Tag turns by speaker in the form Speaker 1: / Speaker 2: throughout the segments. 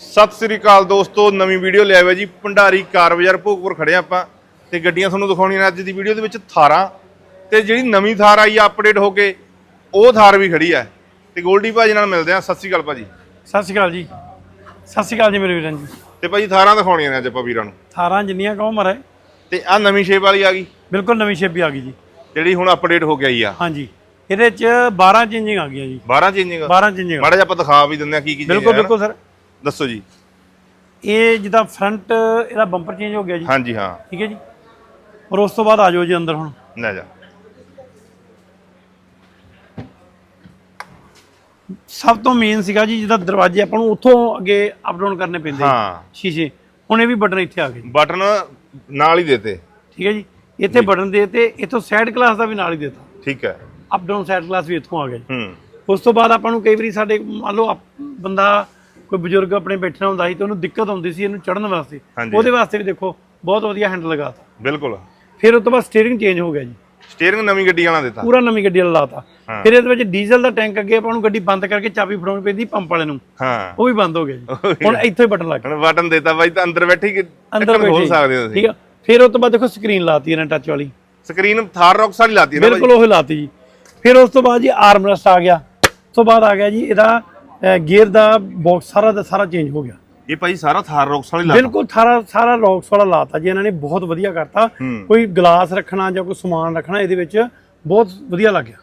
Speaker 1: ਸਤਿ ਸ੍ਰੀ ਅਕਾਲ ਦੋਸਤੋ ਨਵੀਂ ਵੀਡੀਓ ਲੈ ਆਵੇ ਜੀ। ਭੰਡਾਰੀ ਕਾਰ ਬਾਜ਼ਾਰ ਭੋਗਪੁਰ ਖੜੇ ਆਪਾਂ ਤੇ ਗੱਡੀਆਂ ਤੁਹਾਨੂੰ ਦਿਖਾਉਣੀਆਂ ਨੇ ਅੱਜ ਦੀ ਵੀਡੀਓ ਦੇ ਵਿੱਚ ਥਾਰਾਂ। ਤੇ ਜਿਹੜੀ ਨਵੀਂ ਥਾਰ ਆਈ ਆ ਅਪਡੇਟ ਹੋ ਕੇ ਉਹ ਥਾਰ ਵੀ ਖੜੀ ਆ। ਤੇ ਗੋਲਡੀ ਭਾਜੀ ਨਾਲ ਮਿਲਦੇ ਆ ਸਤਿ ਸ੍ਰੀ ਅਕਾਲ ਭਾਜੀ।
Speaker 2: ਸਤਿ ਸ਼੍ਰੀ ਅਕਾਲ ਜੀ। ਸਤਿ ਸ਼੍ਰੀ ਅਕਾਲ ਜੀ ਮੇਰੇ ਵੀਰਾਂ ਜੀ।
Speaker 1: ਤੇ ਭਾਜੀ ਥਾਰਾਂ ਦਿਖਾਉਣੀਆਂ ਨੇ ਅੱਜ ਆਪਾਂ ਵੀਰਾਂ ਨੂੰ।
Speaker 2: 18 ਜਿੰਨੀਆਂ ਕਹੋ ਮਰੇ
Speaker 1: ਤੇ ਆ ਨਵੀਂ ਸ਼ੇਪ ਵਾਲੀ ਆ ਗਈ।
Speaker 2: ਬਿਲਕੁਲ ਨਵੀਂ ਸ਼ੇਪ ਵੀ ਆ ਗਈ ਜੀ।
Speaker 1: ਜਿਹੜੀ ਹੁਣ ਅਪਡੇਟ ਹੋ ਕੇ ਆਈ ਆ।
Speaker 2: ਹਾਂਜੀ। ਇਹਦੇ ਚ 12 ਚੇਂਜਿੰਗ ਆ ਗਈਆਂ ਜੀ।
Speaker 1: 12 ਚੇਂਜਿੰਗ
Speaker 2: 12 ਚੇਂਜਿੰਗ
Speaker 1: ਮਾੜਾ ਜਿਹਾ ਆਪਾਂ ਦਿਖਾ ਵੀ ਦਿੰਦੇ ਆ ਕੀ ਕੀ
Speaker 2: ਬਿਲਕੁਲ। ਬਿਲਕੁਲ ਸਰ।
Speaker 1: ਦੱਸੋ ਜੀ।
Speaker 2: ਇਹ ਜਿੱਦਾਂ ਫਰੰਟ ਇਹਦਾ ਬੰਪਰ ਚੇਂਜ ਹੋ ਗਿਆ ਜੀ।
Speaker 1: ਹਾਂਜੀ ਹਾਂ।
Speaker 2: ਠੀਕ ਹੈ ਜੀ। ਔਰ ਉਸ ਤੋਂ ਬਾਅਦ ਆ ਜਾਓ ਜੀ ਅੰਦਰ ਹੁਣ।
Speaker 1: ਲੈ ਜਾ।
Speaker 2: ਸਭ ਤੋਂ ਮੇਨ ਸੀਗਾ ਜੀ ਜਿਹਦਾ ਦਰਵਾਜ਼ੇ ਆਪਾਂ ਨੂੰ ਉੱਥੋਂ ਅੱਗੇ ਅਪ ਡਾਊਨ ਕਰਨੇ ਪੈਂਦੇ
Speaker 1: ਹਾਂ।
Speaker 2: ਸ਼ੀਸ਼ੇ। ਹੁਣ ਇਹ ਵੀ ਬਟਨ ਇੱਥੇ ਆ ਗਏ।
Speaker 1: ਬਟਨ ਨਾਲ ਹੀ ਦੇਤੇ।
Speaker 2: ਠੀਕ ਹੈ ਜੀ। ਇੱਥੇ ਬਟਨ ਦੇ ਤੇ ਇੱਥੋਂ ਸਾਈਡ ਗਲਾਸ ਦਾ ਵੀ ਨਾਲ ਹੀ ਦੇਤਾ।
Speaker 1: ਠੀਕ ਹੈ।
Speaker 2: ਅਪ ਡਾਊਨ ਸਾਈਡ ਗਲਾਸ ਵੀ ਇੱਥੋਂ ਆ ਜੀ।
Speaker 1: ਹੂੰ।
Speaker 2: ਉਸ ਤੋਂ ਬਾਅਦ ਆਪਾਂ ਨੂੰ ਕਈ ਵਾਰੀ ਸਾਡੇ ਮੰਨ ਲਓ ਬੰਦਾ ਕੋਈ ਬਜ਼ੁਰਗ ਆਪਣੇ ਬੈਠਣਾ ਹੁੰਦਾ ਸੀ ਤੇ ਉਹਨੂੰ ਦਿੱਕਤ ਆਉਂਦੀ ਸੀ ਇਹਨੂੰ ਚੜਨ ਵਾਸਤੇ।
Speaker 1: ਹਾਂਜੀ।
Speaker 2: ਉਹਦੇ ਵਾਸਤੇ ਵੀ ਦੇਖੋ ਬਹੁਤ ਵਧੀਆ ਹੈਂਡਲ ਲਗਾਤਾ
Speaker 1: ਬਿਲਕੁਲ।
Speaker 2: ਫਿਰ ਉਸ ਤੋਂ ਬਾਅਦ ਸਟੀਅਰਿੰਗ ਚੇਂਜ ਹੋ ਗਿਆ ਜੀ।
Speaker 1: ਸਟੀਅਰਿੰਗ ਨਵੀਂ ਗੱਡੀ ਵਾਲਾ ਦਿੱਤਾ
Speaker 2: ਪੂਰਾ ਨਵੀਂ ਗੱਡੀ ਵਾਲਾ ਲਾਤਾ।
Speaker 1: ਹਾਂ।
Speaker 2: ਫਿਰ ਇਹਦੇ ਵਿੱਚ ਡੀਜ਼ਲ ਦਾ ਟੈਂਕ ਅੱਗੇ ਆਪਾਂ ਨੂੰ ਗੱਡੀ ਬੰਦ ਕਰਕੇ ਚਾਬੀ ਫੜਾਉਣੀ ਪੈਂਦੀ ਪੰਪ ਵਾਲੇ ਨੂੰ।
Speaker 1: ਹਾਂ।
Speaker 2: ਉਹ ਵੀ ਬੰਦ ਹੋ ਗਿਆ ਜੀ। ਹੁਣ ਇੱਥੇ ਹੀ ਬਟਨ ਲੱਗ ਗਿਆ
Speaker 1: ਹੁਣ ਬਟਨ ਦੇਤਾ ਬਾਈ ਤਾਂ ਅੰਦਰ ਬੈਠੀ ਕਿ
Speaker 2: ਅੰਦਰ
Speaker 1: ਢੱਕਣ ਖੋਲ
Speaker 2: ਬੈਠੇ
Speaker 1: ਸਕਦੇ ਹੋ ਤੁਸੀਂ।
Speaker 2: ਠੀਕ ਆ। ਫਿਰ ਉਸ ਤੋਂ ਬਾਅਦ ਦੇਖੋ ਸਕਰੀਨ ਲਾਤੀ ਇਹਨਾਂ ਟੱਚ ਵਾਲੀ।
Speaker 1: ਸਕਰੀਨ ਥਾਰ ਰੌਕਸ ਵਾਲੀ ਲਾਤੀ ਨਾ
Speaker 2: ਬਿਲਕੁਲ ਉਹ ਲਾਤੀ ਜੀ। ਫਿਰ ਉਸ ਤੋਂ ਬਾਅਦ ਜੀ ਆਰਮ ਰੈਸਟ ਆ ਗਿਆ। ਉਸ ਤੋਂ ਬਾਅਦ ਆ ਗਿਆ ਜੀ ਇਹਦਾ ਗੇਅਰ ਦਾ ਬਾਕਸ ਸਾਰਾ ਦਾ ਸਾਰਾ ਚੇਂਜ ਹੋ ਗਿਆ।
Speaker 1: ਇਹ ਭਾਈ ਸਾਰਾ ਥਾਰ ਰੌਕਸ ਵਾਲੀ ਲਾਤਾ।
Speaker 2: ਬਿਲਕੁਲ ਸਾਰਾ ਸਾਰਾ ਰੌਕਸ ਵਾਲਾ ਲਾਤਾ ਜੀ ਇਹਨਾਂ ਨੇ ਬਹੁਤ ਵਧੀਆ ਕਰਤਾ। ਕੋਈ ਗਲਾਸ ਰੱਖਣਾ ਜਾਂ ਕੋਈ ਸਮਾਨ ਰੱਖਣਾ ਇਹਦੇ ਵਿੱਚ ਬਹੁਤ ਵਧੀਆ ਲੱਗਿਆ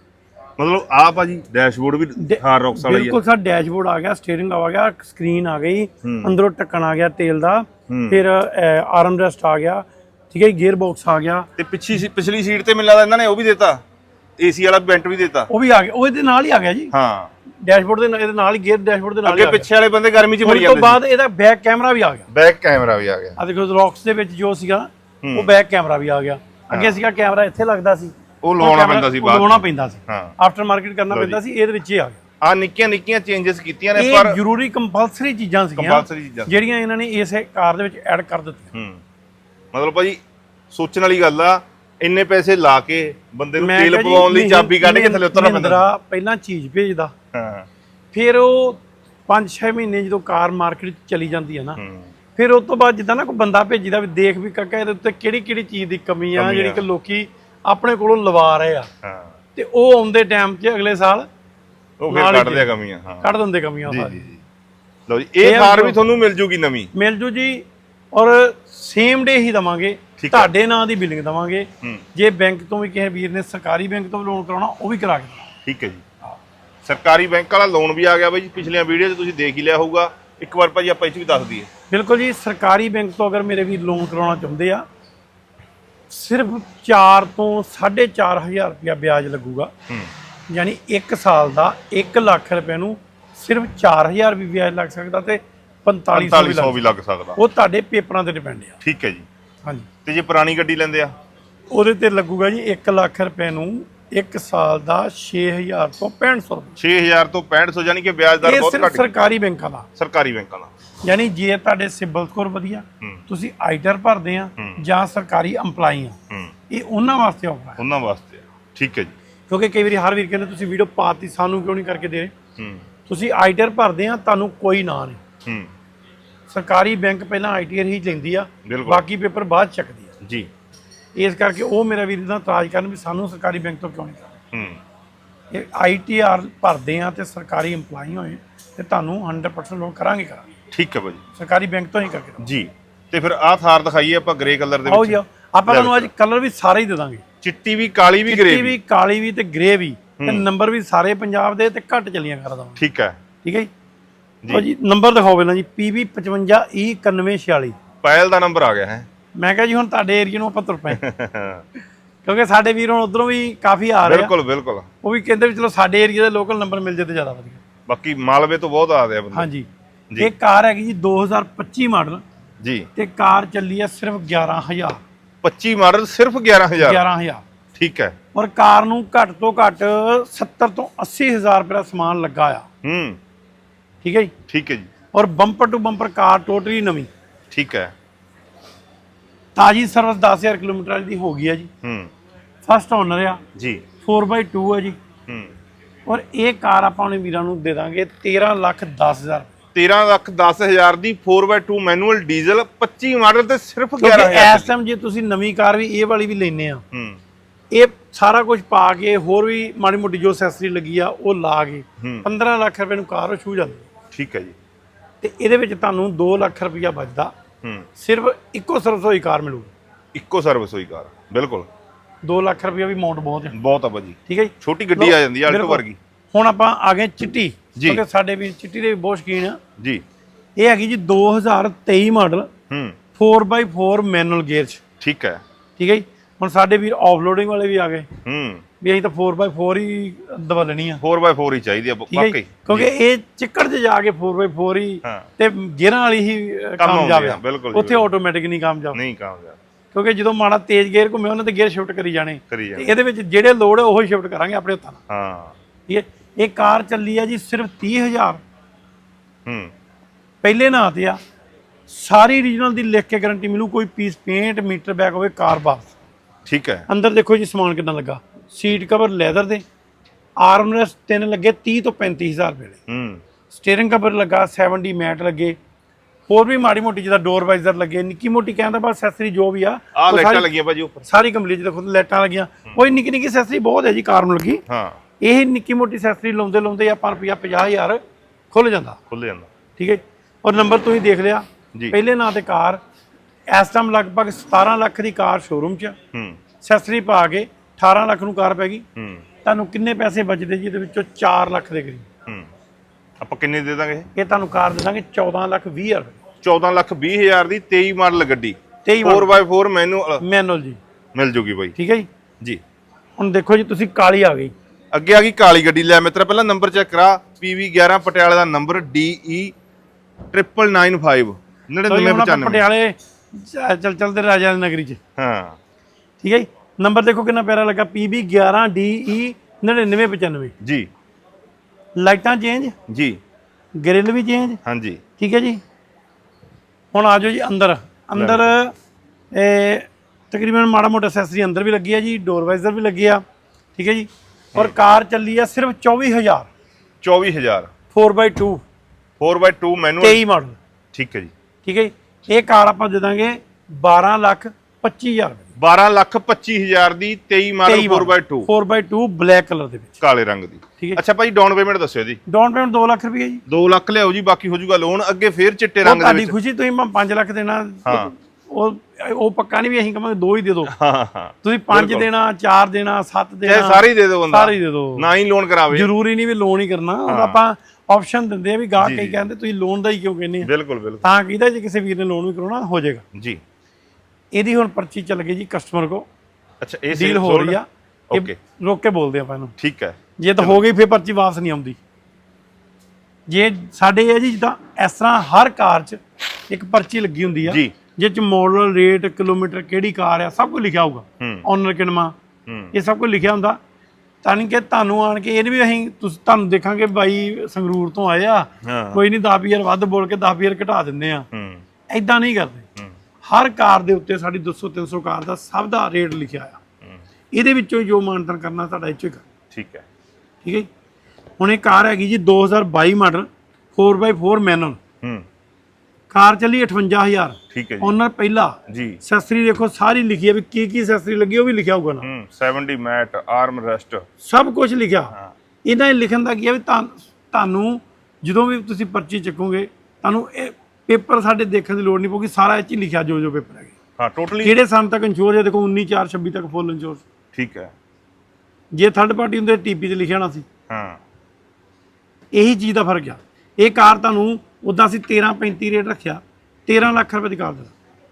Speaker 1: ਮਤਲਬ ਆ ਭਾਜੀ ਡੈਸ਼ਬੋਰਡ ਵੀ ਥਾਰ ਰੌਕਸ ਵਾਲਾ ਹੀ ਹੈ।
Speaker 2: ਬਿਲਕੁਲ ਸਾ ਡੈਸ਼ਬੋਰਡ ਆ ਗਿਆ ਸਟੀਅਰਿੰਗ ਆ ਗਿਆ ਸਕਰੀਨ ਆ ਗਈ। ਅੰਦਰੋਂ ਢੱਕਣ ਆ ਗਿਆ ਤੇਲ ਦਾ। ਫਿਰ ਆਰਮ ਰੈਸਟ ਆ ਗਿਆ ਠੀਕ ਹੈ ਗੇਅਰ ਬਾਕਸ ਆ ਗਿਆ।
Speaker 1: ਤੇ ਪਿੱਛੀ ਪਿਛਲੀ ਸੀਟ ਤੇ ਮੈਨੂੰ ਲੱਗਦਾ ਇਹਨਾਂ ਨੇ ਉਹ ਵੀ ਦਿੱਤਾ। ਏਸੀ ਵਾਲਾ ਵੈਂਟ ਵੀ ਦਿੱਤਾ।
Speaker 2: ਉਹ ਵੀ ਆ ਗਿਆ। ਉਹ ਇਹਦੇ ਨਾਲ ਹੀ ਆ ਗਿਆ ਜੀ।
Speaker 1: ਹਾਂ।
Speaker 2: ਡੈਸ਼ਬੋਰਡ ਦੇ ਨਾਲ ਇਹਦੇ ਨਾਲ ਹੀ ਗੇਅਰ ਡੈਸ਼ਬੋਰਡ ਦੇ ਨਾਲ ਹੀ
Speaker 1: ਅੱਗੇ
Speaker 2: ਆ ਗਿਆ।
Speaker 1: ਪਿੱਛੇ ਵਾਲੇ ਬੰਦੇ ਗਰਮੀ 'ਚ ਮਰੀ
Speaker 2: ਉਸ ਤੋਂ
Speaker 1: ਜਾਂਦੇ
Speaker 2: ਬਾਅਦ ਇਹਦਾ ਬੈਕ ਕੈਮਰਾ ਵੀ ਆ ਗਿਆ।
Speaker 1: ਬੈਕ ਕੈਮਰਾ ਵੀ ਆ ਗਿਆ।
Speaker 2: ਆ ਦੇਖੋ ਰੌਕਸ ਦੇ ਵਿੱਚ ਜੋ ਸੀਗਾ। ਉਹ ਬੈਕ ਕੈਮਰਾ ਵੀ ਆ ਗਿਆ। ਅੱਗੇ ਸੀਗਾ ਕੈਮਰਾ ਇੱਥੇ ਲੱਗਦਾ ਸੀ।
Speaker 1: ਉਹ
Speaker 2: ਕੈਮਰਾ-
Speaker 1: ਪੈਂਦਾ ਸੀ
Speaker 2: ਉਹ
Speaker 1: ਬਾਅਦ
Speaker 2: ਲਵਾਉਣਾ ਪੈਂਦਾ ਸੀ।
Speaker 1: ਹਾਂ।
Speaker 2: ਆਫਟਰ ਮਾਰਕੀਟ ਕਰਨਾ ਪੈਂਦਾ ਸੀ ਇਹਦੇ ਵਿੱਚ ਹੀ ਆ ਗਿਆ।
Speaker 1: ਆ ਨਿੱਕੀਆਂ ਨਿੱਕੀਆਂ ਚੇਂਜਸ ਕੀਤੀਆਂ ਨੇ
Speaker 2: ਇਹ
Speaker 1: ਪਰ
Speaker 2: ਜ਼ਰੂਰੀ ਕੰਪਲਸਰੀ ਚੀਜ਼ਾਂ ਸੀਗੀਆਂ।
Speaker 1: ਕੰਪਲਸਰੀ ਚੀਜ਼ਾਂ।
Speaker 2: ਜਿਹੜੀਆਂ ਇਹਨਾਂ ਨੇ ਇਸ ਕਾਰ ਦੇ ਵਿੱਚ ਐਡ ਕਰ ਦਿੱਤੀਆਂ।
Speaker 1: ਹੂੰ। ਮਤਲਬ ਭਾਜੀ ਸੋਚਣ ਵਾਲੀ ਗੱਲ ਆ ਇੰਨੇ ਪੈਸੇ ਲਾ ਕੇ ਬੰਦੇ ਨੂੰ ਤੇਲ ਪਵਾਉਣ ਲਈ ਚਾਬੀ ਕੱਢ ਕੇ ਥੱਲੇ ਉਤਰਨਾ ਪੈਂਦਾ।
Speaker 2: ਪਹਿਲਾਂ ਚੀਜ਼ ਭੇਜਦਾ।
Speaker 1: ਹਾਂ।
Speaker 2: ਫਿਰ ਉਹ 5-6 ਮਹੀਨੇ ਜਦੋਂ ਕਾਰ ਮਾਰਕੀਟ 'ਚ ਚਲੀ ਜਾਂਦੀ ਹੈ ਨਾ ਫਿਰ ਉਸ ਤੋਂ ਬਾਅਦ ਜਿੱਦਾਂ ਨਾ ਕੋਈ ਬੰਦਾ ਭੇਜੀਦਾ ਵੀ ਦੇਖ ਵੀ ਕਾਕਾ ਇਹਦੇ ਉੱਤੇ ਕਿਹੜੀ ਕਿਹੜੀ ਚੀਜ਼ ਦੀ ਕਮੀ ਆ ਜਿਹੜੀ। ਕਿ ਲੋਕੀ ਆਪਣੇ ਕੋਲੋਂ ਲਵਾ ਰਹੇ ਆ।
Speaker 1: ਹਾਂ।
Speaker 2: ਤੇ ਉਹ ਆਉਂਦੇ ਟਾਈਮ 'ਚ ਅਗਲੇ ਸਾਲ
Speaker 1: ਉਹ ਫਿਰ ਕੱਢ ਦਿਆ ਕਮੀਆਂ ਹਾਂ।
Speaker 2: ਕੱਢ ਦਿੰਦੇ ਕਮੀਆਂ
Speaker 1: ਜੀ ਜੀ ਜੀ। ਲਓ ਜੀ ਇਹ
Speaker 2: ਜੋ-
Speaker 1: ਵੀ ਤੁਹਾਨੂੰ ਮਿਲ ਜੂਗੀ ਨਵੀਂ?
Speaker 2: ਮਿਲ ਜੂ ਜੀ ਔਰ ਸੇਮ ਡੇ ਹੀ ਦਵਾਂਗੇ। ਤੁਹਾਡੇ ਨਾਂ ਦੀ ਬਿਲਿੰਗ ਦਵਾਂਗੇ। ਜੇ ਬੈਂਕ ਤੋਂ ਵੀ ਕਿਸੇ ਵੀਰ ਨੇ ਸਰਕਾਰੀ ਬੈਂਕ ਤੋਂ ਲੋਨ ਕਰਾਉਣਾ ਉਹ ਵੀ ਕਰਾ ਕੇ।
Speaker 1: ਠੀਕ ਹੈ ਜੀ। ਸਰਕਾਰੀ ਬੈਂਕ ਵਾਲਾ ਲੋਨ ਵੀ ਆ ਗਿਆ ਬਾਈ ਜੀ ਪਿਛਲੀਆਂ ਵੀਡੀਓ 'ਚ ਤੁਸੀਂ ਦੇਖ ਹੀ ਲਿਆ ਹੋਊਗਾ। ਇੱਕ ਵਾਰ ਭਾਜੀ ਆਪਾਂ ਇਹ ਵੀ ਦੱਸ ਦਈਏ।
Speaker 2: ਬਿਲਕੁਲ ਜੀ ਸਰਕਾਰੀ ਬੈਂਕ ਤੋਂ ਅਗਰ ਮੇਰੇ ਵੀਰ ਲੋਨ ਕਰਾਉਣਾ ਚਾਹੁੰਦੇ ਆ ਸਿਰਫ 4 ਤੋਂ 4500 ਰੁਪਇਆ ਵਿਆਜ ਲੱਗੂਗਾ।
Speaker 1: ਹੂੰ।
Speaker 2: ਯਾਨੀ 1 ਸਾਲ ਦਾ 1 ਲੱਖ ਰੁਪਏ ਨੂੰ ਸਿਰਫ 4000 ਵੀ ਵਿਆਜ ਲੱਗ ਸਕਦਾ ਤੇ 4500 ਵੀ
Speaker 1: 4500
Speaker 2: ਲੱਗ
Speaker 1: ਵੀ ਲੱਗ ਸਕਦਾ।
Speaker 2: ਉਹ ਤੁਹਾਡੇ ਪੇਪਰਾਂ ਤੇ ਡਿਪੈਂਡ ਆ।
Speaker 1: ਠੀਕ ਹੈ ਜੀ।
Speaker 2: ਹਾਂਜੀ।
Speaker 1: ਤੇ ਜੇ ਪੁਰਾਣੀ ਗੱਡੀ ਲੈਂਦੇ ਆ?
Speaker 2: ਉਹਦੇ ਤੇ ਲੱਗੂਗਾ ਜੀ 1 ਲੱਖ ਰੁਪਏ ਨੂੰ 1 ਸਾਲ ਦਾ 6000 ਤੋਂ 6500 ਰੁਪਏ।
Speaker 1: 6000 ਤੋਂ 6500 ਯਾਨੀ ਕਿ ਵਿਆਜ ਦਰ ਬਹੁਤ ਘੱਟ।
Speaker 2: ਸਰਕਾਰੀ ਬੈਂਕਾਂ ਦਾ।
Speaker 1: ਸਰਕਾਰੀ ਬੈਂਕਾਂ ਦਾ।
Speaker 2: ਯਾਨੀ ਜੇ ਤੁਹਾਡੇ ਸਿਬਲ ਸਕੋਰ ਵਧੀਆ ਤੁਸੀਂ ਆਈਟਰ ਭਰਦੇ ਆ। ਜਾਂ ਸਰਕਾਰੀ EMPLOYE ਆ। ਇਹ ਉਹਨਾਂ ਵਾਸਤੇ ਆਫਰ ਹੈ
Speaker 1: ਉਹਨਾਂ ਵਾਸਤੇ। ਠੀਕ ਹੈ ਜੀ।
Speaker 2: ਕਿਉਂਕਿ ਕਈ ਵਾਰੀ ਹਰ ਵੀਰ ਕਹਿੰਦੇ ਤੁਸੀਂ ਵੀਡੀਓ ਪਾਤੀ ਸਾਨੂੰ ਕਿਉਂ ਨਹੀਂ ਕਰਕੇ ਦੇ ਰਹੇ? ਤੁਸੀਂ ਆਈਟਰ ਭਰਦੇ ਆ ਤੁਹਾਨੂੰ ਕੋਈ ਨਾਂ ਨਹੀਂ ਸਰਕਾਰੀ ਬੈਂਕ ਪਹਿਲਾਂ ਆਈਟੀਆਰ ਹੀ ਲੈਂਦੀ ਆ
Speaker 1: ਬਿਲਕੁਲ।
Speaker 2: ਬਾਕੀ ਪੇਪਰ ਬਾਅਦ 'ਚ ਚੱਕਦੀ ਆ।
Speaker 1: ਜੀ।
Speaker 2: ਇਸ ਕਰਕੇ ਉਹ ਮੇਰਾ ਵੀਰ ਦਾ ਇਤਰਾਜ਼ ਕਰਨ ਵੀ ਸਾਨੂੰ ਸਰਕਾਰੀ ਬੈਂਕ ਤੋਂ ਕਿਉਂ ਨਹੀਂ ਕਰਦੇ
Speaker 1: ਹੂੰ।
Speaker 2: ਇਹ ਆਈਟੀਆਰ ਭਰਦੇ ਆ ਤੇ ਸਰਕਾਰੀ EMPLOYE ਹੋਏ ਤੇ ਤੁਹਾਨੂੰ 100% ਲੋਨ ਕਰਾਂਗੇ ਕਰਾਂਗੇ।
Speaker 1: ਠੀਕ ਹੈ ਭਾਜੀ।
Speaker 2: ਸਰਕਾਰੀ ਬੈਂਕ ਤੋਂ ਹੀ ਕਰਕੇ ਦਵਾਂਗੇ।
Speaker 1: ਜੀ। ਤੇ ਫਿਰ ਆਹ ਥਾਰ ਦਿਖਾਈਏ ਆਪਾਂ ਗ੍ਰੇ ਕਲਰ ਦੇ
Speaker 2: ਆਓ ਜੀ ਆਓ। ਆਪਾਂ ਤੁਹਾਨੂੰ ਅੱਜ ਕਲਰ ਵੀ ਸਾਰੇ ਹੀ ਦੇ ਦਾਂਗੇ।
Speaker 1: ਚਿੱਟੀ ਵੀ ਕਾਲੀ ਵੀ ਗ੍ਰੇ
Speaker 2: ਚਿੱਟੀ
Speaker 1: ਵੀ
Speaker 2: ਵੀ ਕਾਲੀ ਵੀ ਤੇ ਗ੍ਰੇ ਵੀ। ਤੇ ਨੰਬਰ ਵੀ ਸਾਰੇ ਪੰਜਾਬ ਦੇ ਤੇ ਘੱਟ ਚੱਲੀਆਂ ਕਰ ਦਵਾਂਗੇ
Speaker 1: ਠੀਕ ਹੈ।
Speaker 2: ਠੀਕ ਹੈ ਜੀ? ਲਓ ਜੀ ਨੰਬਰ ਦਿਖਾਓ ਪਹਿਲਾਂ ਜੀ PB 55E 9146
Speaker 1: ਪਾਇਲ ਦਾ ਨੰਬਰ ਆ ਗਿਆ ਹੈ।
Speaker 2: ਮੈਂ ਕਿਹਾ ਜੀ ਹੁਣ ਤੁਹਾਡੇ ਏਰੀਆ ਨੂੰ ਆਪਾਂ ਤੁਰ ਪਏ। ਕਿਉਂਕਿ ਸਾਡੇ ਵੀਰ ਹੁਣ ਉਧਰੋਂ ਵੀ ਕਾਫੀ ਆ ਰਹੇ ਆ।
Speaker 1: ਬਿਲਕੁਲ ਬਿਲਕੁਲ।
Speaker 2: ਉਹ ਵੀ ਕਹਿੰਦੇ ਵੀ ਚਲੋ ਸਾਡੇ ਏਰੀਆ ਦੇ ਲੋਕਲ ਨੰਬਰ ਮਿਲ ਜੇ ਤੇ ਜ਼ਿਆਦਾ ਵਧੀਆ।
Speaker 1: ਬਾਕੀ ਮਾਲਵੇ ਤੋਂ ਬਹੁਤ ਆਦੇ ਆ ਬੰਦੇ।
Speaker 2: ਹਾਂਜੀ। ਇਹ ਕਾਰ ਹੈਗੀ ਜੀ 2025 ਮਾਡਲ।
Speaker 1: ਜੀ।
Speaker 2: ਤੇ ਕਾਰ ਚੱਲੀ ਆ ਸਿਰਫ 11000
Speaker 1: 25 ਮਾਡਲ ਸਿਰਫ 11000
Speaker 2: 11000
Speaker 1: ਠੀਕ ਹੈ।
Speaker 2: ਔਰ ਕਾਰ ਨੂੰ ਘੱਟ ਤੋਂ ਘੱਟ 70 ਤੋਂ 80000 ਰੁਪਏ ਦਾ ਸਮਾਨ ਲੱਗਾ ਆ।
Speaker 1: ਹੂੰ।
Speaker 2: ਠੀਕ ਹੈ ਜੀ?
Speaker 1: ਠੀਕ ਹੈ ਜੀ।
Speaker 2: ਔਰ bumper to bumper car totally ਨਵੀਂ।
Speaker 1: ਠੀਕ ਹੈ।
Speaker 2: ਤਾਜੀ ਸਰਵਿਸ 10000 ਕਿਲੋਮੀਟਰ ਦੀ ਹੋ ਗਈ ਹੈ ਜੀ।
Speaker 1: ਹੂੰ।
Speaker 2: ਫਸਟ ਓਨਰ ਆ।
Speaker 1: ਜੀ।
Speaker 2: 4x2 ਹੈ ਜੀ।
Speaker 1: ਹੂੰ।
Speaker 2: ਔਰ ਇਹ ਕਾਰ ਆਪਾਂ ਆਪਣੇ ਵੀਰਾਂ ਨੂੰ ਦੇ ਦਾਂਗੇ 13 ਲੱਖ 10000 ਰੁਪਏ
Speaker 1: 13 ਲੱਖ 10 ਹਜ਼ਾਰ ਦੀ 4x2 ਮੈਨੂਅਲ ਡੀਜ਼ਲ 25 ਮਾਡਲ ਤੇ ਸਿਰਫ
Speaker 2: ਕਿਉਂਕਿ
Speaker 1: 11000
Speaker 2: ਇਸ ਟਾਈਮ ਜੇ ਤੁਸੀਂ ਨਵੀਂ ਕਾਰ ਵੀ ਇਹ ਵਾਲੀ ਵੀ ਲੈਨੇ ਆ।
Speaker 1: ਹੂੰ।
Speaker 2: ਇਹ ਸਾਰਾ ਕੁਝ ਪਾ ਕੇ ਹੋਰ ਵੀ ਮਾੜੀ ਮੋਟੀ ਜੋ ਅਸੈਸਰੀ ਲੱਗੀ ਆ ਉਹ ਲਾ ਕੇ
Speaker 1: ਹੂੰ।
Speaker 2: 15 ਲੱਖ ਰੁਪਏ ਨੂੰ ਕਾਰ ਛੂ ਜਾਂਦੀ।
Speaker 1: ਠੀਕ ਹੈ ਜੀ।
Speaker 2: ਤੇ ਇਹਦੇ ਵਿੱਚ ਤੁਹਾਨੂੰ 2 ਲੱਖ ਰੁਪਇਆ ਬਚਦਾ।
Speaker 1: ਹੂੰ।
Speaker 2: ਸਿਰਫ ਇੱਕੋ ਸਰਵਿਸ ਹੋਈ ਕਾਰ ਮਿਲੂਗੀ।
Speaker 1: ਇੱਕੋ ਸਰਵਿਸ ਹੋਈ ਕਾਰ ਬਿਲਕੁਲ।
Speaker 2: 2 ਲੱਖ ਰੁਪਇਆ ਵੀ ਅਮਾਉਂਟ ਬਹੁਤ ਹੈ।
Speaker 1: ਬਹੁਤ ਆ ਭਾਜੀ
Speaker 2: ਠੀਕ ਹੈ ਜੀ।
Speaker 1: ਛੋਟੀ ਗੱਡੀ ਆ ਜਾਂਦੀ ਆ ਆਲਟੋ
Speaker 2: ਬਿਲਕੁਲ।
Speaker 1: ਵਰਗੀ।
Speaker 2: ਹੁਣ ਆਪਾਂ ਆ ਗਏ ਚਿੱਟੀ
Speaker 1: ਜੀ।
Speaker 2: ਕਿਉਂਕਿ ਸਾਡੇ ਵੀ ਚਿੱਟੀ ਦੇ ਵੀ ਬਹੁਤ ਸ਼ੌਕੀਨ ਆ।
Speaker 1: ਜੀ।
Speaker 2: ਇਹ ਹੈਗੀ ਜੀ 2023 ਮਾਡਲ
Speaker 1: ਹੂੰ।
Speaker 2: 4x4 ਮੈਨੂਅਲ ਗੇਅਰ ਚ।
Speaker 1: ਠੀਕ ਹੈ।
Speaker 2: ਠੀਕ ਹੈ ਜੀ। ਹੁਣ ਸਾਡੇ ਵੀਰ ਆਫਲੋਡਿੰਗ ਵਾਲੇ ਵੀ ਆ ਗਏ।
Speaker 1: ਹੂੰ।
Speaker 2: ਵੀ ਅਸੀਂ ਤਾਂ 4x4 ਹੀ ਦਵਲਣੀ ਆ।
Speaker 1: 4x4 ਹੀ ਚਾਹੀਦੀ ਆ? ਵਾਕਈ।
Speaker 2: ਕਿਉਂਕਿ ਇਹ ਚਿੱਕੜ 'ਚ ਜਾ ਕੇ 4x4 ਹੀ। ਤੇ ਗੇਅਰਾਂ ਵਾਲੀ ਹੀ ਕਾਮਯਾਬ
Speaker 1: ਆ,
Speaker 2: ਉੱਥੇ ਆਟੋਮੈਟਿਕ ਨਹੀਂ ਕਾਮਯਾਬ
Speaker 1: ਨਹੀਂ ਕਾਮਯਾਬ
Speaker 2: ਕਿਉਂਕਿ ਜਦੋਂ ਮਾੜਾ ਤੇਜ਼ ਗੇਅਰ ਘੁੰਮੇ ਉਹਨਾਂ ਤੇ ਗੇਅਰ ਸ਼ਿਫਟ ਕਰੀ ਜਾਣੇ। ਇਹਦੇ ਵਿੱਚ ਜਿਹੜੇ ਲੋਡ ਹੈ ਉਹੀ ਸ਼ਿਫਟ ਕਰਾਂਗੇ ਆਪਣੇ ਹੱਥਾਂ ਨਾਲ।
Speaker 1: ਹਾਂ।
Speaker 2: ਠੀਕ ਹੈ? ਇਹ ਕਾਰ ਚੱਲੀ ਆ ਜੀ ਸਿਰਫ 30000
Speaker 1: ਹੂੰ।
Speaker 2: ਪਹਿਲੇ ਨਾਂ ਤੇ ਆ। ਸਾਰੀ ਰੀਜਨਲ ਦੀ ਲਿਖ ਕੇ ਗਾਰੰਟੀ ਮਿਲੂ ਕੋਈ ਪੀਸ ਪੇਂਟ ਮੀਟਰ ਬੈਕ ਹੋਵੇ ਕਾਰ ਵਾਪਸ।
Speaker 1: ਠੀਕ ਹੈ।
Speaker 2: ਅੰਦਰ ਦੇਖੋ ਜੀ ਸਮਾਨ ਕਿੰਨਾ ਲੱਗਾ। ਸੀਟ ਕਵਰ ਲੈਦਰ ਦੇ ਆਰਮਰੈਸਟ ਤਿੰਨ ਲੱਗੇ 30 ਤੋਂ 35000 ਰੁਪਏ ਦੇ।
Speaker 1: ਹੂੰ।
Speaker 2: ਸਟੀਅਰਿੰਗ ਕਵਰ ਲੱਗਾ 70 ਮੈਟ ਲੱਗੇ। ਹੋਰ ਵੀ ਮਾੜੀ ਮੋਟੀ ਜਿਹਦਾ ਡੋਰ ਵਾਈਜ਼ਰ ਲੱਗੇ ਨਿੱਕੀ ਮੋਟੀ ਕਹਿੰਦਾ ਬਸ ਐਕਸੈਸਰੀ ਜੋ ਵੀ ਆ
Speaker 1: ਆ
Speaker 2: ਉਹ
Speaker 1: ਲਾਈਟਾਂ
Speaker 2: ਸਾਰੀ-
Speaker 1: ਲੱਗੀਆਂ ਭਾਜੀ ਉੱਪਰ।
Speaker 2: ਸਾਰੀ ਕੰਪਲੀਟ ਦੇਖੋ ਲਾਈਟਾਂ ਲੱਗੀਆਂ। ਕੋਈ ਨਿੱਕੀ ਨਿੱਕੀ ਐਕਸੈਸਰੀ ਬਹੁਤ ਹੈ ਜੀ ਕਾਰ ਨੂੰ ਲੱਗੀ।
Speaker 1: ਹਾਂ।
Speaker 2: ਇਹ ਨਿੱਕੀ ਮੋਟੀ ਐਕਸੈਸਰੀ ਲਾਉਂਦੇ ਲਾਉਂਦੇ ਆਪਾਂ ਰੁਪਿਆ 50000 ਖੁੱਲ ਜਾਂਦਾ।
Speaker 1: ਖੁੱਲ ਜਾਂਦਾ।
Speaker 2: ਠੀਕ ਹੈ ਔਰ ਨੰਬਰ ਤੁਸੀਂ ਦੇਖ ਲਿਆ।
Speaker 1: ਜੀ।
Speaker 2: ਪਹਿਲੇ ਨਾਂ ਤੇ ਕਾਰ ਇਸ ਟਾਈਮ ਲਗਭਗ 17 ਲੱਖ ਦੀ ਕਾਰ ਸ਼ੋਰੂਮ 'ਚ।
Speaker 1: ਹੂੰ।
Speaker 2: ਐਕਸੈਸਰੀ ਪਾ ਕੇ 18 ਲੱਖ ਨੂੰ ਕਾਰ ਪੈ ਗਈ।
Speaker 1: ਹੂੰ।
Speaker 2: ਤੁਹਾਨੂੰ ਕਿੰਨੇ ਪੈਸੇ ਬਚਦੇ ਜੀ? ਇਹਦੇ ਵਿੱਚੋਂ 4 ਲੱਖ ਦੇ ਕਰੀਬ।
Speaker 1: ਹੂੰ। ਆਪਾਂ ਕਿੰਨੇ ਦੇ ਦਾਂਗੇ ਇਹ?
Speaker 2: ਤੁਹਾਨੂੰ ਕਾਰ ਦੇ ਦਾਂਗੇ 14 ਲੱਖ 20 ਹਜ਼ਾਰ।
Speaker 1: 14 ਲੱਖ 20 ਹਜ਼ਾਰ ਦੀ 23 ਮਾਡਲ ਗੱਡੀ।
Speaker 2: 23 ਮਾਡਲ।
Speaker 1: 4x4 ਮੈਨੂਅਲ
Speaker 2: ਮੈਨੂਅਲ ਜੀ।
Speaker 1: ਮਿਲ ਜੂਗੀ ਬਾਈ।
Speaker 2: ਠੀਕ ਹੈ ਜੀ?
Speaker 1: ਜੀ।
Speaker 2: ਹੁਣ ਦੇਖੋ ਜੀ ਤੁਸੀਂ ਕਾਲੀ ਆ ਗਈ।
Speaker 1: ਅੱਗੇ ਆ ਗਈ ਕਾਲੀ ਗੱਡੀ। ਲੈ ਮਿੱਤਰਾ ਪਹਿਲਾਂ ਨੰਬਰ ਚੈੱਕ ਕਰਾ। PV11 ਪਟਿਆਲੇ ਦਾ ਨੰਬਰ DE 9995
Speaker 2: ਲਓ ਜੀ ਹੁਣ ਆਪਾਂ
Speaker 1: 9995
Speaker 2: ਪਟਿਆਲੇ ਚੱਲ ਚੱਲਦੇ ਰਾਜਾ ਨਗਰੀ ਚ।
Speaker 1: ਹਾਂ।
Speaker 2: ਠੀਕ ਹੈ ਜੀ? ਨੰਬਰ ਦੇਖੋ ਕਿੰਨਾ ਪਿਆਰਾ ਲੱਗਾ PB 11 DE 9995
Speaker 1: ਜੀ।
Speaker 2: ਲਾਈਟਾਂ ਚੇਂਜ
Speaker 1: ਜੀ।
Speaker 2: ਗ੍ਰਿਲ ਵੀ ਚੇਂਜ
Speaker 1: ਹਾਂਜੀ।
Speaker 2: ਠੀਕ ਹੈ ਜੀ? ਹੁਣ ਆ ਜਾਓ ਜੀ ਅੰਦਰ। ਅੰਦਰ ਇਹ ਤਕਰੀਬਨ ਮਾੜਾ ਮੋਟਾ ਐਕਸੈਸਰੀ ਅੰਦਰ ਵੀ ਲੱਗੀ ਆ ਜੀ ਡੋਰ ਵਾਈਜ਼ਰ ਵੀ ਲੱਗੇ ਆ। ਠੀਕ ਹੈ ਜੀ? ਔਰ ਕਾਰ ਚੱਲੀ ਆ ਸਿਰਫ 24000
Speaker 1: 24000
Speaker 2: 4x2
Speaker 1: 4x2 ਮੈਨੂਅਲ
Speaker 2: 23 ਮਾਡਲ
Speaker 1: ਠੀਕ ਹੈ ਜੀ।
Speaker 2: ਠੀਕ ਹੈ ਜੀ? ਇਹ ਕਾਰ ਆਪਾਂ ਦੇ ਦਾਂਗੇ 12 ਲੱਖ 25000 ਰੁਪਏ
Speaker 1: 12 ਲੱਖ 25000 ਦੀ 23 model 4x2
Speaker 2: 4x2 black colour ਦੇ ਵਿੱਚ।
Speaker 1: ਕਾਲੇ ਰੰਗ ਦੀ।
Speaker 2: ਠੀਕ ਹੈ
Speaker 1: ਅੱਛਾ ਭਾਈ ਡਾਊਨ ਪੇਮੈਂਟ ਦੱਸਿਓ ਜੀ।
Speaker 2: ਡਾਊਨ ਪੇਮੈਂਟ 2 ਲੱਖ ਰੁਪਏ ਜੀ।
Speaker 1: 2 ਲੱਖ ਲਿਆਓ ਜੀ ਬਾਕੀ ਹੋ ਜਾਊਗਾ ਲੋਨ ਅੱਗੇ ਫੇਰ ਚਿੱਟੇ ਰੰਗ ਦੇ
Speaker 2: ਤੁਹਾਡੀ
Speaker 1: ਵਿੱਚ।
Speaker 2: ਖੁਸ਼ੀ ਤੁਸੀਂ ਮੈਂ 5 ਲੱਖ ਦੇਣਾ।
Speaker 1: ਹਾਂ।
Speaker 2: ਉਹ ਉਹ ਪੱਕਾ ਨਹੀਂ ਵੀ ਅਸੀਂ ਕਹਾਂਗੇ 2 ਹੀ ਦੇ ਦਿਓ।
Speaker 1: ਹਾਂ ਹਾਂ
Speaker 2: ਤੁਸੀਂ 5 ਦੇਣਾ 4 ਦੇਣਾ 7 ਦੇਣਾ।
Speaker 1: ਚਾਹੇ ਸਾਰੇ ਹੀ ਦੇ ਦਿਓ ਬੰਦਾ।
Speaker 2: ਸਾਰੇ ਹੀ ਦੇ ਦਿਓ।
Speaker 1: ਨਾ ਹੀ ਲੋਨ ਕਰਾਵੇ।
Speaker 2: ਜ਼ਰੂਰੀ ਨਹੀਂ ਵੀ ਲੋਨ ਹੀ ਕਰਨਾ। ਆਪਾਂ ਆਪਸ਼ਨ ਦਿੰਦੇ ਆ ਵੀ ਗਾਹਕ ਕਈ ਕਹਿੰਦੇ ਤੁਸੀਂ ਲੋਨ ਦਾ ਹੀ ਕਿਉਂ ਕਹਿੰਦੇ ਆ
Speaker 1: ਬਿਲਕੁਲ ਬਿਲਕੁਲ।
Speaker 2: ਤਾਂ ਕਹਿੰਦਾ ਜੇ ਕਿਸੇ ਵੀਰ ਨੇ ਲੋਨ ਵੀ ਕਰਾਉਣਾ ਹੋ ਜਾਏਗਾ।
Speaker 1: ਜੀ।
Speaker 2: ਇਹਦੀ ਹੁਣ ਪਰਚੀ ਚੱਲ ਗਈ ਜੀ ਕਸਟਮਰ ਕੋ
Speaker 1: ਅੱਛਾ ਇਹ
Speaker 2: ਡੀਲ ਹੋ ਰਹੀ ਆ।
Speaker 1: ਓਕੇ
Speaker 2: ਰੋਕ ਕੇ ਬੋਲਦੇ ਆਪਾਂ ਇਹਨੂੰ।
Speaker 1: ਠੀਕ ਹੈ।
Speaker 2: ਜੇ ਤਾਂ ਹੋ ਗਈ ਫਿਰ ਪਰਚੀ ਵਾਪਸ ਨਹੀਂ ਆਉਂਦੀ। ਜੇ ਸਾਡੇ ਇਹ ਜੀ ਜਿੱਦਾਂ ਇਸ ਤਰ੍ਹਾਂ ਹਰ ਕਾਰ 'ਚ ਇੱਕ ਪਰਚੀ ਲੱਗੀ ਹੁੰਦੀ ਆ
Speaker 1: ਜੀ।
Speaker 2: ਜਿਹ 'ਚ ਮਾਡਲ ਰੇਟ ਕਿਲੋਮੀਟਰ ਕਿਹੜੀ ਕਾਰ ਆ ਸਭ ਕੁਝ ਲਿਖਿਆ ਹੋਊਗਾ। ਓਨਰ ਕਿਨਮਾ ਇਹ ਸਭ ਕੁਝ ਲਿਖਿਆ ਹੁੰਦਾ। ਤਾਂ ਕਿ ਤੁਹਾਨੂੰ ਆਣ ਕੇ ਇਹ ਵੀ ਅਸੀਂ ਤੁਸੀਂ ਤੁਹਾਨੂੰ ਦੇਖਾਂਗੇ ਬਾਈ ਸੰਗਰੂਰ ਤੋਂ ਆਏ ਆ। ਕੋਈ ਨਹੀਂ 10 ਹਜ਼ਾਰ ਵੱਧ ਬੋਲ ਕੇ 10 ਹਜ਼ਾਰ ਘਟਾ ਦਿੰਦੇ ਆ।
Speaker 1: ਹੂੰ।
Speaker 2: ਐਦਾਂ ਨਹੀਂ ਕਰਦੇ। ਹਰ ਕਾਰ ਦੇ ਉੱਤੇ ਸਾਡੀ 200 300 ਕਾਰ ਦਾ ਸਭ ਦਾ ਰੇਟ ਲਿਖਿਆ ਆ। ਇਹਦੇ ਵਿੱਚੋਂ ਜੋ ਮਾਨਤਨ ਕਰਨਾ ਤੁਹਾਡਾ ਕਰਨਾ।
Speaker 1: ਠੀਕ ਹੈ।
Speaker 2: ਠੀਕ ਹੈ? ਹੁਣ ਇਹ ਕਾਰ ਹੈਗੀ ਜੀ 2022 ਮਾਡਲ 4x4 ਮੈਨੂਅਲ
Speaker 1: ਹੂੰ।
Speaker 2: ਕਾਰ ਚੱਲੀ 58000
Speaker 1: ਠੀਕ ਹੈ ਜੀ।
Speaker 2: ਓਨਰ ਪਹਿਲਾ।
Speaker 1: ਜੀ।
Speaker 2: ਐਕਸੈਸਰੀ ਦੇਖੋ ਸਾਰੀ ਲਿਖੀ ਹੈ ਵੀ ਕੀ ਕੀ ਐਕਸੈਸਰੀ ਲੱਗੀ ਉਹ ਵੀ ਲਿਖਿਆ ਹੋਊਗਾ ਨਾ।
Speaker 1: ਹੂੰ 70 ਮੈਟ ਆਰਮ ਰੈਸਟ
Speaker 2: ਸਭ ਕੁਝ ਲਿਖਿਆ।
Speaker 1: ਹਾਂ।
Speaker 2: ਇਹਨਾਂ ਨੇ ਲਿਖਣ ਦਾ ਕੀ ਹੈ ਵੀ ਤੁਹਾਨੂੰ ਜਦੋਂ ਵੀ ਤੁਸੀਂ ਪਰਚੀ ਚੱਕੋਗੇ ਤੁਹਾਨੂੰ ਇਹ ਪੇਪਰ ਸਾਡੇ ਦੇਖਣ ਦੀ ਲੋੜ ਨਹੀਂ ਪਊਗੀ ਸਾਰਾ ਇਹ 'ਚ ਹੀ ਲਿਖਿਆ ਜੋ ਜੋ ਪੇਪਰ ਹੈਗੇ।
Speaker 1: ਹਾਂ ਟੋਟਲੀ
Speaker 2: ਕਿਹੜੇ ਸਾਲ ਤੱਕ ਇੰਸ਼ੋਰ ਹੈ? ਦੇਖੋ 19 4 26 ਤੱਕ ਫੁੱਲ ਇੰਸ਼ੋਰ
Speaker 1: ਠੀਕ ਹੈ।
Speaker 2: ਜੇ ਥਰਡ ਪਾਰਟੀ ਹੁੰਦੇ ਟੀਪੀ ਤੇ ਲਿਖਿਆ ਹੋਣਾ ਸੀ।
Speaker 1: ਹਾਂ।
Speaker 2: ਇਹੀ ਚੀਜ਼ ਦਾ ਫ਼ਰਕ ਆ। ਇਹ ਕਾਰ ਤੁਹਾਨੂੰ ਉਦਾਂ ਅਸੀਂ 13 35 ਰੇਟ ਰੱਖਿਆ 13 ਲੱਖ ਰੁਪਏ ਦੀ ਕਾਰ ਦਾ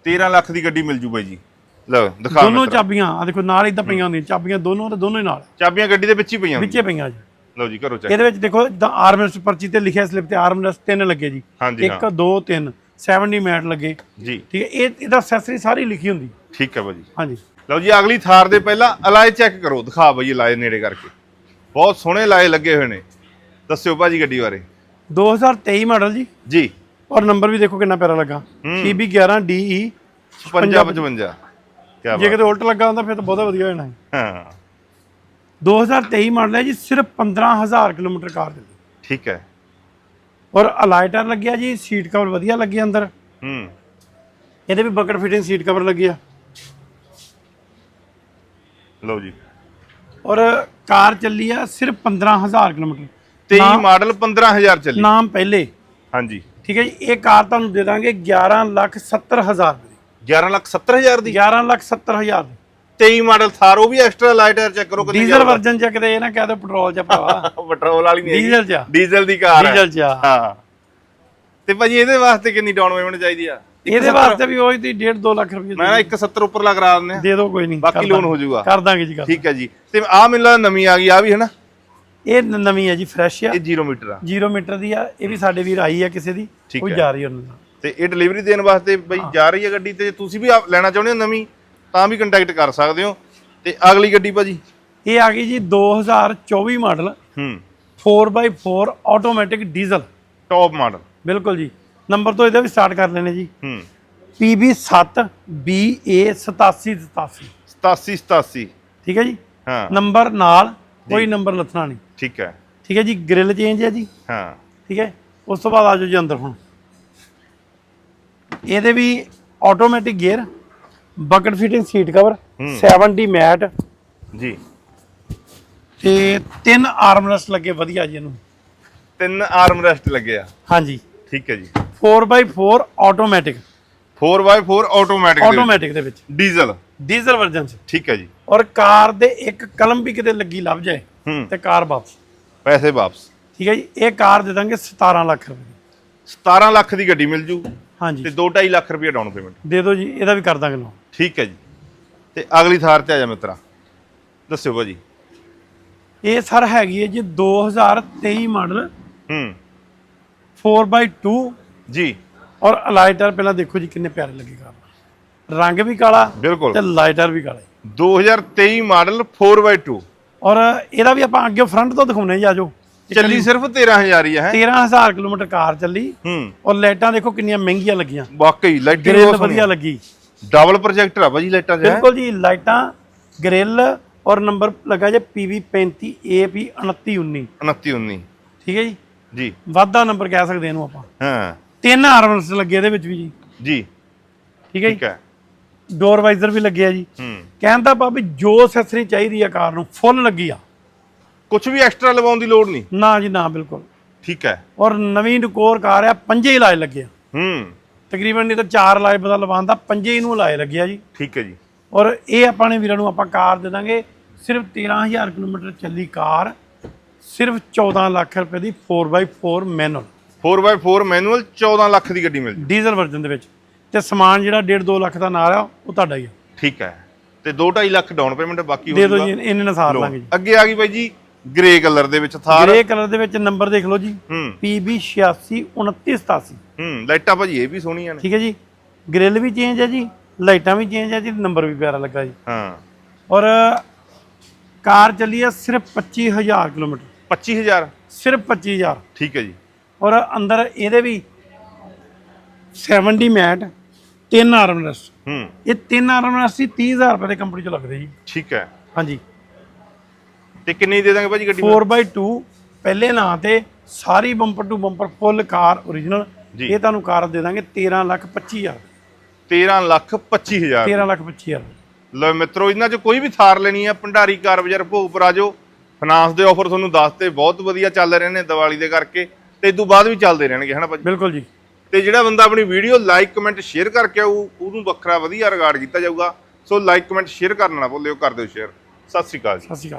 Speaker 1: 13 ਲੱਖ ਦੀ ਗੱਡੀ ਮਿਲ ਜੂ ਬਾਈ ਜੀ। ਲਓ ਦਿਖਾ
Speaker 2: ਦੋਨੋਂ
Speaker 1: ਮਿੱਤਰਾ।
Speaker 2: ਚਾਬੀਆਂ ਆ ਦੇਖੋ ਨਾਲ ਇਦਾਂ ਪਈਆਂ ਹੁੰਦੀਆਂ ਚਾਬੀਆਂ ਦੋਨੋਂ ਤੇ ਦੋਨੋਂ ਹੀ ਨਾਲ।
Speaker 1: ਚਾਬੀਆਂ ਗੱਡੀ ਦੇ ਵਿੱਚ ਹੀ ਪਈਆਂ
Speaker 2: ਵਿੱਚੇ ਪਈਆਂ ਜੀ।
Speaker 1: ਲਓ ਜੀ ਕਰੋ ਚੈੱਕ
Speaker 2: ਇਹਦੇ ਵਿੱਚ ਦੇਖੋ ਇਦਾਂ ਆਰਮਰੈਸਟ ਪਰਚੀ ਤੇ ਲਿਖਿਆ ਸਲਿੱਪ ਤੇ ਆਰਮਰੈਸਟ ਤਿੰਨ ਲੱਗੇ ਜੀ।
Speaker 1: ਹਾਂਜੀ
Speaker 2: 1 2 3 70 ਮੈਟ ਲੱਗੇ।
Speaker 1: ਜੀ।
Speaker 2: ਠੀਕ ਹੈ ਇਹ ਇਹਦਾ ਐਕਸੈਸਰੀ ਸਾਰੀ ਲਿਖੀ ਹੁੰਦੀ।
Speaker 1: ਠੀਕ ਹੈ ਬਾਈ ਜੀ।
Speaker 2: ਹਾਂਜੀ।
Speaker 1: ਲਓ ਜੀ ਅਗਲੀ ਥਾਰ ਦੇ ਪਹਿਲਾਂ ਅਲਾਏ ਚੈੱਕ ਕਰੋ। ਦਿਖਾ ਬਾਈ ਅਲਾਏ ਨੇੜੇ ਕਰਕੇ। ਬਹੁਤ ਸੋਹਣੇ ਲਾਏ ਲੱਗੇ ਹੋਏ ਨੇ। ਦੱਸਿਓ ਭਾਜੀ ਗੱਡੀ ਬਾਰੇ।
Speaker 2: 2023 ਮਾਡਲ ਜੀ।
Speaker 1: ਜੀ।
Speaker 2: ਔਰ ਨੰਬਰ ਵੀ ਦੇਖੋ ਕਿੰਨਾ ਪਿਆਰਾ ਲੱਗਾ। PB 11 DE
Speaker 1: 55 55 ਕੀ
Speaker 2: ਜੇ ਕਿਤੇ ਉਲਟ ਲੱਗਾ ਹੁੰਦਾ ਫਿਰ ਤਾਂ ਬਹੁਤਾ ਵਧੀਆ ਹੋ। ਜਾਣਾ ਸੀ।
Speaker 1: ਹਾਂ
Speaker 2: 2023 ਮਾਡਲ ਹੈ ਜੀ ਸਿਰਫ 15000 ਕਿਲੋਮੀਟਰ ਕਾਰ ਦਿੱਤੀ
Speaker 1: ਠੀਕ ਹੈ।
Speaker 2: ਔਰ ਅਲਾਈਟਰ ਲੱਗਿਆ ਜੀ ਸੀਟ ਕਵਰ ਵਧੀਆ ਲੱਗਿਆ ਅੰਦਰ।
Speaker 1: ਹੂੰ।
Speaker 2: ਇਹਦੇ ਵੀ ਬਕਟ ਫਿਟਿੰਗ ਸੀਟ ਕਵਰ ਲੱਗਿਆ
Speaker 1: ਲਓ ਜੀ।
Speaker 2: ਔਰ ਕਾਰ ਚੱਲੀ ਆ ਸਿਰਫ 15000 ਕਿਲੋਮੀਟਰ।
Speaker 1: 23 ਮਾਡਲ 15000 ਚੱਲੀ।
Speaker 2: ਨਾਮ ਪਹਿਲੇ।
Speaker 1: ਹਾਂਜੀ।
Speaker 2: ਠੀਕ ਹੈ ਜੀ ਇਹ ਕਾਰ ਤੁਹਾਨੂੰ ਦੇ ਦਾਂਗੇ 11 ਲੱਖ 70 ਹਜ਼ਾਰ ਦੀ।
Speaker 1: 11 ਲੱਖ 70000 ਦੀ?
Speaker 2: 11 ਲੱਖ 70 ਹਜ਼ਾਰ ਦੀ।
Speaker 1: 23 ਮਾਡਲ ਥਾਰ ਉਹ ਵੀ ਐਕਸਟਰਾ ਲਾਈਟਰ ਚੈੱਕ ਕਰੋ ਕਿੰਨੀ
Speaker 2: ਡੀਜ਼ਲ ਵਰਜਨ ਚ ਕਿਤੇ ਇਹ ਨਾ ਕਹਿ ਦੋ ਪੈਟਰੋਲ ਚ ਭਰਾਵਾ।
Speaker 1: ਪੈਟਰੋਲ ਵਾਲੀ ਨਹੀਂ।
Speaker 2: ਡੀਜ਼ਲ ਚ।
Speaker 1: ਡੀਜ਼ਲ ਦੀ ਕਾਰ ਹੈ।
Speaker 2: ਡੀਜ਼ਲ ਚ।
Speaker 1: ਹਾਂ। ਤੇ ਭਾਜੀ ਇਹਦੇ ਵਾਸਤੇ ਕਿੰਨੀ ਡਾਊਨ ਪੇਮੈਂਟ ਚਾਹੀਦੀ ਆ?
Speaker 2: ਇਹਦੇ ਵਾਸਤੇ ਵੀ ਉਹੀ ਦੀ 1.5 2 ਲੱਖ ਰੁਪਏ
Speaker 1: ਮੈਂ ਨਾ 170 ਉੱਪਰ ਲਾ ਕਰਾ ਦਿੰਦੇ ਆ।
Speaker 2: ਦੇ ਦਿਓ ਕੋਈ ਨਹੀਂ
Speaker 1: ਬਾਕੀ ਲੋਨ। ਹੋ ਜਾਊਗਾ।
Speaker 2: ਕਰ ਦਾਂਗੇ ਜੀ ਕਰ
Speaker 1: ਠੀਕ ਹੈ ਜੀ। ਤੇ ਆ ਮੈਨੂੰ ਲੱਗਦਾ ਨਵੀਂ ਆ ਗਈ ਆ ਵੀ ਹੈ ਨਾ?
Speaker 2: ਇਹ ਨ- ਨਵੀਂ ਹੈ ਜੀ ਫਰੈਸ਼ ਆ।
Speaker 1: ਇਹ 0 ਮੀਟਰ ਆ।
Speaker 2: 0 ਮੀਟਰ ਦੀ ਆ ਇਹ ਵੀ ਸਾਡੇ ਵੀਰ ਆਈ ਆ ਕਿਸੇ ਦੀ
Speaker 1: ਠੀਕ
Speaker 2: ਕੋਈ
Speaker 1: ਹੈ।
Speaker 2: ਜਾ ਰਹੀ ਉਹਨਾਂ ਨਾਲ।
Speaker 1: ਤੇ ਇਹ ਡਿਲੀਵਰੀ ਦੇਣ ਵਾਸਤੇ ਬਈ ਜਾ ਰਹੀ ਹੈ ਗੱਡੀ ਤੇ ਜੇ ਤੁਸੀਂ ਵੀ ਆਪ ਲੈਣਾ ਚਾਹੁੰਦੇ ਹੋ ਨਵੀਂ ਤਾਂ ਵੀ ਕੰਟੈਕਟ ਕਰ ਸਕਦੇ ਹੋ। ਤੇ ਅਗਲੀ ਗੱਡੀ ਭਾਜੀ?
Speaker 2: ਇਹ ਆ ਗਈ ਜੀ 2024 ਮਾਡਲ।
Speaker 1: ਹੂੰ।
Speaker 2: 4x4 automatic diesel
Speaker 1: top model
Speaker 2: ਬਿਲਕੁਲ ਜੀ। ਨੰਬਰ ਤੋਂ ਇਹਦਾ ਵੀ ਸਟਾਰਟ ਕਰ ਲੈਣੇ ਜੀ।
Speaker 1: ਹੂੰ।
Speaker 2: PB7 BA 8787
Speaker 1: 87 87
Speaker 2: ਠੀਕ ਹੈ ਜੀ?
Speaker 1: ਹਾਂ।
Speaker 2: ਨੰਬਰ ਨਾਲ ਕੋਈ ਨੰਬਰ ਲੱਥਣਾ ਨਹੀਂ।
Speaker 1: ਠੀਕ ਹੈ।
Speaker 2: ਠੀਕ ਹੈ ਜੀ ਗ੍ਰਿਲ ਚੇਂਜ ਹੈ ਜੀ।
Speaker 1: ਹਾਂ।
Speaker 2: ਠੀਕ ਹੈ ਉਸ ਤੋਂ ਬਾਅਦ ਆਜੋ ਜੀ ਅੰਦਰ ਹੁਣ। ਇਹਦੇ ਵੀ automatic gear bucket fitting seat cover 70 mat
Speaker 1: ਜੀ।
Speaker 2: ਤੇ ਤਿੰਨ ਆਰਮਰੈਸਟ ਲੱਗੇ ਵਧੀਆ ਜੀ ਇਹਨੂੰ।
Speaker 1: ਤਿੰਨ ਆਰਮ ਰੈਸਟ ਲੱਗੇ ਆ।
Speaker 2: ਹਾਂਜੀ।
Speaker 1: ਠੀਕ ਹੈ ਜੀ।
Speaker 2: 4x4 automatic
Speaker 1: 4x4 automatic
Speaker 2: automatic ਦੇ ਵਿੱਚ।
Speaker 1: ਡੀਜ਼ਲ
Speaker 2: ਡੀਜ਼ਲ ਵਰਜਨ ਚ।
Speaker 1: ਠੀਕ ਹੈ ਜੀ।
Speaker 2: ਔਰ ਕਾਰ ਦੇ ਇੱਕ ਕਲਮ ਵੀ ਕਿਤੇ ਲੱਗੀ ਲੱਭ ਜਾਏ
Speaker 1: ਹੂੰ।
Speaker 2: ਤੇ ਕਾਰ ਵਾਪਸ।
Speaker 1: ਪੈਸੇ ਵਾਪਸ।
Speaker 2: ਠੀਕ ਹੈ ਜੀ ਇਹ ਕਾਰ ਦੇ ਦਾਂਗੇ 17 ਲੱਖ ਰੁਪਏ ਦੀ।
Speaker 1: 17 ਲੱਖ ਦੀ ਗੱਡੀ ਮਿਲ ਜੂ
Speaker 2: ਹਾਂਜੀ।
Speaker 1: ਤੇ 2.5 ਲੱਖ ਰੁਪਏ ਡਾਊਨ ਪੇਮੈਂਟ
Speaker 2: ਦੇ ਦਿਓ ਜੀ ਇਹਦਾ ਵੀ ਕਰ ਦਾਂਗੇ ਲੋਨ
Speaker 1: ਠੀਕ ਹੈ ਜੀ। ਤੇ ਅਗਲੀ ਥਾਰ ਤੇ ਆ ਜਾ ਮਿੱਤਰਾ। ਦੱਸਿਓ ਭਾਜੀ।
Speaker 2: ਇਹ ਸਰ ਹੈਗੀ ਹੈ ਜੀ 2023 ਮਾਡਲ।
Speaker 1: ਹੂੰ।
Speaker 2: 4x2
Speaker 1: ਜੀ।
Speaker 2: ਔਰ ਲਾਈਟਰ ਪਹਿਲਾਂ ਦੇਖੋ ਜੀ ਕਿੰਨੇ ਪਿਆਰੇ ਲੱਗੇ ਕਾਰ। ਰੰਗ ਵੀ ਕਾਲਾ
Speaker 1: ਬਿਲਕੁਲ।
Speaker 2: ਤੇ ਲਾਈਟਰ ਵੀ ਕਾਲਾ। ਜੀ।
Speaker 1: 2023 ਮਾਡਲ 4x2
Speaker 2: ਔਰ ਇਹਦਾ ਵੀ ਆਪਾਂ ਅੱਗੇ ਫਰੰਟ ਤੋਂ ਦਿਖਾਉਣੇ ਜੀ ਆਜੋ
Speaker 1: ਚੱਲੀ ਸਿਰਫ 13000 ਹੀ ਹੈ?
Speaker 2: 13000 ਕਿਲੋਮੀਟਰ ਕਾਰ ਚੱਲੀ।
Speaker 1: ਹੂੰ।
Speaker 2: ਔਰ ਲਾਈਟਾਂ ਦੇਖੋ ਕਿੰਨੀਆਂ ਮਹਿੰਗੀਆਂ ਲੱਗੀਆਂ।
Speaker 1: ਵਾਕਈ ਲਾਈਟਿੰਗ
Speaker 2: ਗ੍ਰਿਲ
Speaker 1: ਬਹੁਤ
Speaker 2: ਵਧੀਆ ਲੱਗੀ।
Speaker 1: ਡਬਲ ਪ੍ਰੋਜੈਕਟਰ ਆ ਭਾਜੀ ਲਾਈਟਾਂ ਹੈਂ?
Speaker 2: ਬਿਲਕੁਲ ਜੀ ਲਾਈਟਾਂ ਗ੍ਰਿਲ ਔਰ ਨੰਬਰ ਲੱਗਾ ਜੇ PV 35 AP 2919
Speaker 1: 29 19
Speaker 2: ਠੀਕ ਹੈ ਜੀ?
Speaker 1: ਜੀ।
Speaker 2: ਵਾਧਾ ਨੰਬਰ ਕਹਿ ਸਕਦੇ ਇਹਨੂੰ ਆਪਾਂ।
Speaker 1: ਹਾਂ।
Speaker 2: ਤਿੰਨ ਆਰਮਰਸ ਲੱਗੇ ਇਹਦੇ ਵਿੱਚ ਵੀ ਜੀ।
Speaker 1: ਜੀ।
Speaker 2: ਠੀਕ ਹੈ ਜੀ?
Speaker 1: ਠੀਕ ਹੈ।
Speaker 2: ਡੋਰ ਵਾਈਜ਼ਰ ਵੀ ਲੱਗਿਆ ਜੀ।
Speaker 1: ਹੂੰ।
Speaker 2: ਕਹਿੰਦਾ ਭਾਵੇਂ ਜੋ ਅਸੈਸਰੀ ਚਾਹੀਦੀ ਆ ਕਾਰ ਨੂੰ ਫੁੱਲ ਲੱਗੀ ਆ।
Speaker 1: ਕੁਝ ਵੀ ਐਕਸਟਰਾ ਲਵਾਉਣ ਦੀ ਲੋੜ ਨਹੀਂ?
Speaker 2: ਨਾ ਜੀ ਨਾ ਬਿਲਕੁਲ।
Speaker 1: ਠੀਕ ਹੈ।
Speaker 2: ਔਰ ਨਵੀਂ ਡਕੋਰ ਕਾਰ ਆ ਪੰਜੇ ਇਲਾਜ ਲੱਗੇ ਆ।
Speaker 1: ਹੂੰ।
Speaker 2: ਤਕਰੀਬਨ ਨਹੀਂ ਤਾਂ ਚਾਰ ਇਲਾਜ ਬਦਲ ਲਵਾਉਂਦਾ ਪੰਜੇ ਇਹਨੂੰ ਇਲਾਜ ਲੱਗਿਆ ਜੀ।
Speaker 1: ਠੀਕ ਹੈ ਜੀ।
Speaker 2: ਔਰ ਇਹ ਆਪਾਂ ਨੇ ਵੀਰਾਂ ਨੂੰ ਆਪਾਂ ਕਾਰ ਦੇ ਦਾਂਗੇ ਸਿਰਫ 13000 ਕਿਲੋਮੀਟਰ ਚੱਲੀ ਕਾਰ ਸਿਰਫ 14 ਲੱਖ ਰੁਪਏ ਦੀ 4x4 manual
Speaker 1: 4x4 manual 14 lakh ਦੀ ਗੱਡੀ ਮਿਲ ਜੂ।
Speaker 2: ਡੀਜ਼ਲ ਵਰਜ਼ਨ ਦੇ ਵਿੱਚ। ਤੇ ਸਮਾਨ ਜਿਹੜਾ 1.5 2 ਲੱਖ ਦਾ ਨਾਲ ਆ ਉਹ ਤੁਹਾਡਾ ਹੀ ਆ।
Speaker 1: ਠੀਕ ਹੈ। ਤੇ 2.5 ਲੱਖ ਡਾਊਨ ਪੇਮੈਂਟ ਬਾਕੀ
Speaker 2: ਦੇ
Speaker 1: ਹੋ
Speaker 2: ਦਿਓ
Speaker 1: ਜਾਊਗਾ
Speaker 2: ਜੀ ਇਹਨੇ ਨਾਲ ਸਾਰ। ਲਾਂਗੇ ਜੀ।
Speaker 1: ਅੱਗੇ ਆ ਗਈ ਬਾਈ ਜੀ ਗ੍ਰੇ ਕਲਰ ਦੇ ਵਿੱਚ ਥਾਰ।
Speaker 2: ਗ੍ਰੇ ਕਲਰ ਦੇ ਵਿੱਚ ਨੰਬਰ ਦੇਖ ਲਓ ਜੀ। PB 86 2987
Speaker 1: ਹੂੰ ਲਾਈਟਾਂ ਭਾਜੀ ਇਹ ਵੀ ਸੋਹਣੀਆਂ ਨੇ।
Speaker 2: ਠੀਕ ਹੈ ਜੀ। ਗ੍ਰਿਲ ਵੀ ਚੇਂਜ ਹੈ ਜੀ ਲਾਈਟਾਂ ਵੀ ਚੇਂਜ ਹੈ ਜੀ ਨੰਬਰ ਵੀ ਪਿਆਰਾ ਲੱਗਾ ਜੀ।
Speaker 1: ਹਾਂ।
Speaker 2: ਔਰ ਕਾਰ ਚੱਲੀ ਆ ਸਿਰਫ 25000 ਕਿਲੋਮੀਟਰ।
Speaker 1: 25000
Speaker 2: ਸਿਰਫ 25000
Speaker 1: ਠੀਕ ਹੈ ਜੀ।
Speaker 2: ਔਰ ਅੰਦਰ ਇਹਦੇ ਵੀ 70 ਮੈਟ ਤਿੰਨ ਆਰਮਰੈਸਟ
Speaker 1: ਹੂੰ।
Speaker 2: ਇਹ ਤਿੰਨ ਆਰਮਰੈਸਟ ਹੀ 30000 ਰੁਪਏ ਦੇ ਕੰਪਨੀ ਚ ਲੱਗਦੇ ਜੀ।
Speaker 1: ਠੀਕ ਹੈ।
Speaker 2: ਹਾਂਜੀ।
Speaker 1: ਤੇ ਕਿੰਨੀ ਦੀ ਦਾਂਗੇ ਭਾਜੀ ਗੱਡੀ
Speaker 2: 4x2 ਪਹਿਲੇ ਨਾਂ ਤੇ ਸਾਰੀ bumper to bumper full car origignal
Speaker 1: ਜੀ।
Speaker 2: ਇਹ ਤੁਹਾਨੂੰ ਕਾਰ ਦੇ ਦਾਂਗੇ 13 ਲੱਖ 25000
Speaker 1: 13 ਲੱਖ 25000
Speaker 2: 13 ਲੱਖ 25000
Speaker 1: ਲਓ ਮਿੱਤਰੋ ਇਹਨਾਂ 'ਚ ਕੋਈ ਵੀ ਥਾਰ ਲੈਣੀ ਆ ਭੰਡਾਰੀ ਕਾਰ ਬਾਜ਼ਾਰ ਭੋਗਪੁਰ ਆ ਜਾਓ ਫਾਈਨਾਂਸ ਦੇ ਆਫਰ ਤੁਹਾਨੂੰ ਦੱਸਤੇ ਬਹੁਤ ਵਧੀਆ ਚੱਲ ਰਹੇ ਨੇ ਦੀਵਾਲੀ ਦੇ ਕਰਕੇ ਤੇ ਇਸ ਤੋਂ ਬਾਅਦ ਵੀ ਚੱਲਦੇ ਰਹਿਣਗੇ ਹਨਾ ਭਾਜੀ?
Speaker 2: ਬਿਲਕੁਲ ਜੀ।
Speaker 1: ਤੇ ਜਿਹੜਾ ਬੰਦਾ ਆਪਣੀ ਵੀਡੀਓ ਲਾਈਕ, ਕਮੈਂਟ, ਸ਼ੇਅਰ ਕਰਕੇ ਆਊ, ਉਹਨੂੰ ਵੱਖਰਾ ਵਧੀਆ ਰਿਗਾਰਡ ਕੀਤਾ ਜਾਊਗਾ। ਸੋ ਲਾਈਕ, ਕਮੈਂਟ, ਸ਼ੇਅਰ ਕਰਨਾ ਨਾ ਭੁੱਲਿਓ ਕਰ ਦਿਓ ਸ਼ੇਅਰ। ਸਤਿ ਸ਼੍ਰੀ ਅਕਾਲ ਜੀ।
Speaker 2: ਸਤਿ ਸ਼੍ਰੀ ਅਕਾਲ।